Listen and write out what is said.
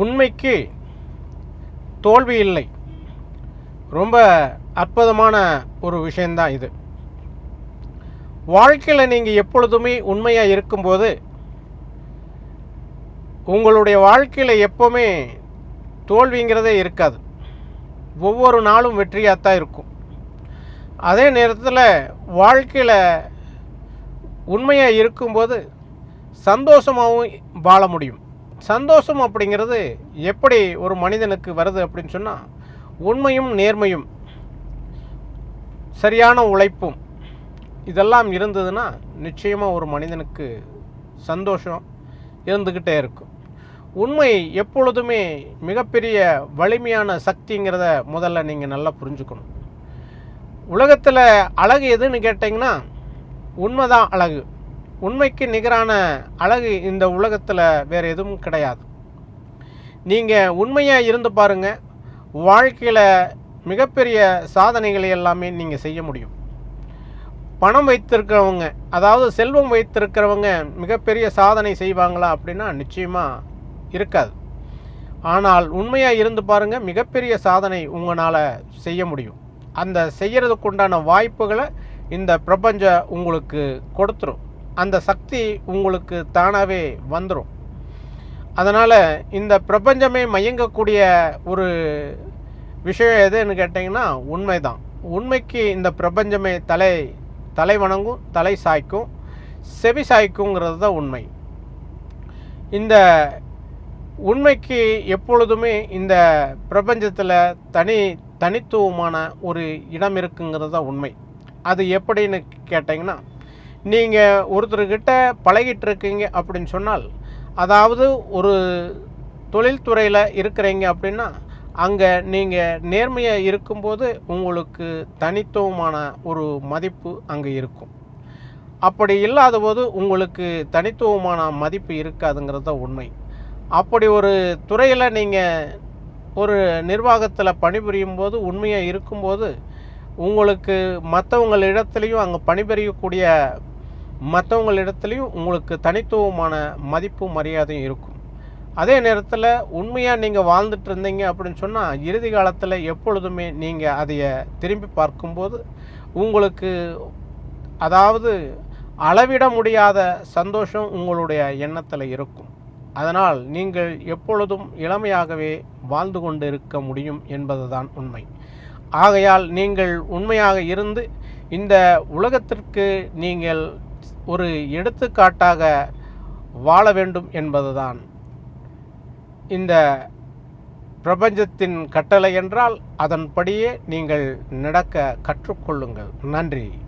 உண்மைக்கு தோல்வி இல்லை. ரொம்ப அற்புதமான ஒரு விஷயந்தான் இது. வாழ்க்கையில் நீங்கள் எப்பொழுதுமே உண்மையாக இருக்கும்போது உங்களுடைய வாழ்க்கையில் எப்போவுமே தோல்விங்கிறதே இருக்காது. ஒவ்வொரு நாளும் வெற்றியாக தான் இருக்கும். அதே நேரத்தில் வாழ்க்கையில் உண்மையாக இருக்கும்போது சந்தோஷமாகவும் வாழ முடியும். சந்தோஷம் அப்படிங்கிறது எப்படி ஒரு மனிதனுக்கு வருது அப்படின்னு சொன்னால் உண்மையும் நேர்மையும் சரியான உழைப்பும் இதெல்லாம் இருந்ததுன்னா நிச்சயமாக ஒரு மனிதனுக்கு சந்தோஷம் இருந்துக்கிட்டே இருக்கும். உண்மை எப்பொழுதுமே மிகப்பெரிய வலிமையான சக்திங்கிறத முதல்ல நீங்கள் நல்லா புரிஞ்சுக்கணும். உலகத்தில் அழகு எதுன்னு கேட்டிங்கன்னா உண்மைதான் அழகு. உண்மைக்கு நிகரான அழகு இந்த உலகத்தில் வேறு எதுவும் கிடையாது. நீங்கள் உண்மையாக இருந்து பாருங்கள் வாழ்க்கையில் மிகப்பெரிய சாதனைகளை எல்லாமே நீங்கள் செய்ய முடியும். பணம் வைத்திருக்கிறவங்க அதாவது செல்வம் வைத்திருக்கிறவங்க மிகப்பெரிய சாதனை செய்வாங்களா அப்படின்னா நிச்சயமாக இருக்காது. ஆனால் உண்மையாக இருந்து பாருங்கள் மிகப்பெரிய சாதனை உங்களால் செய்ய முடியும். அந்த செய்கிறதுக்கு உண்டான வாய்ப்புகளை இந்த பிரபஞ்சம் உங்களுக்கு கொடுத்துரும். அந்த சக்தி உங்களுக்கு தானாகவே வந்துடும் அதனால் இந்த பிரபஞ்சமே மயங்கக்கூடிய ஒரு விஷயம் எதுன்னு கேட்டிங்கன்னா உண்மைதான். உண்மைக்கு இந்த பிரபஞ்சமே தலை தலை வணங்கும் தலை சாய்க்கும். செவி சாய்க்குங்கிறது தான் உண்மை. இந்த உண்மைக்கு எப்பொழுதுமே இந்த பிரபஞ்சத்தில் தனி தனித்துவமான ஒரு இடம் இருக்குங்கிறது தான் உண்மை. அது எப்படின்னு கேட்டிங்கன்னா நீங்கள் ஒருத்தர்கிட்ட பழகிட்டு இருக்கீங்க அப்படின்னு சொன்னால் அதாவது ஒரு தொழில்துறையில் இருக்கிறீங்க அப்படின்னா அங்கே நீங்கள் நேர்மையாக இருக்கும்போது உங்களுக்கு தனித்துவமான ஒரு மதிப்பு அங்கே இருக்கும். அப்படி இல்லாத போது உங்களுக்கு தனித்துவமான மதிப்பு இருக்காதுங்கிறது தான் உண்மை. அப்படி ஒரு துறையில் நீங்கள் ஒரு நிர்வாகத்தில் பணிபுரியும் போது உண்மையாக இருக்கும்போது உங்களுக்கு மற்றவங்களிடத்துலையும் அங்கே பணிபுரியக்கூடிய மற்றவங்களிடத்துலையும் உங்களுக்கு தனித்துவமான மதிப்பு மரியாதையும் இருக்கும். அதே நேரத்தில் உண்மையாக நீங்கள் வாழ்ந்துட்டு இருந்தீங்க அப்படின்னு சொன்னால் இறுதி காலத்தில் எப்பொழுதுமே நீங்கள் அதைய திரும்பி பார்க்கும்போது உங்களுக்கு அதாவது அளவிட முடியாத சந்தோஷம் உங்களுடைய எண்ணத்தில் இருக்கும். அதனால் நீங்கள் எப்பொழுதும் இளமையாகவே வாழ்ந்து கொண்டு இருக்க முடியும் என்பதுதான் உண்மை. ஆகையால் நீங்கள் உண்மையாக இருந்து இந்த உலகத்திற்கு நீங்கள் ஒரு எடுத்துக்காட்டாக வாழ வேண்டும் என்பதுதான். இந்த பிரபஞ்சத்தின் கட்டளை என்றால் அதன்படியே நீங்கள் நடக்க கற்றுக்கொள்ளுங்கள். நன்றி.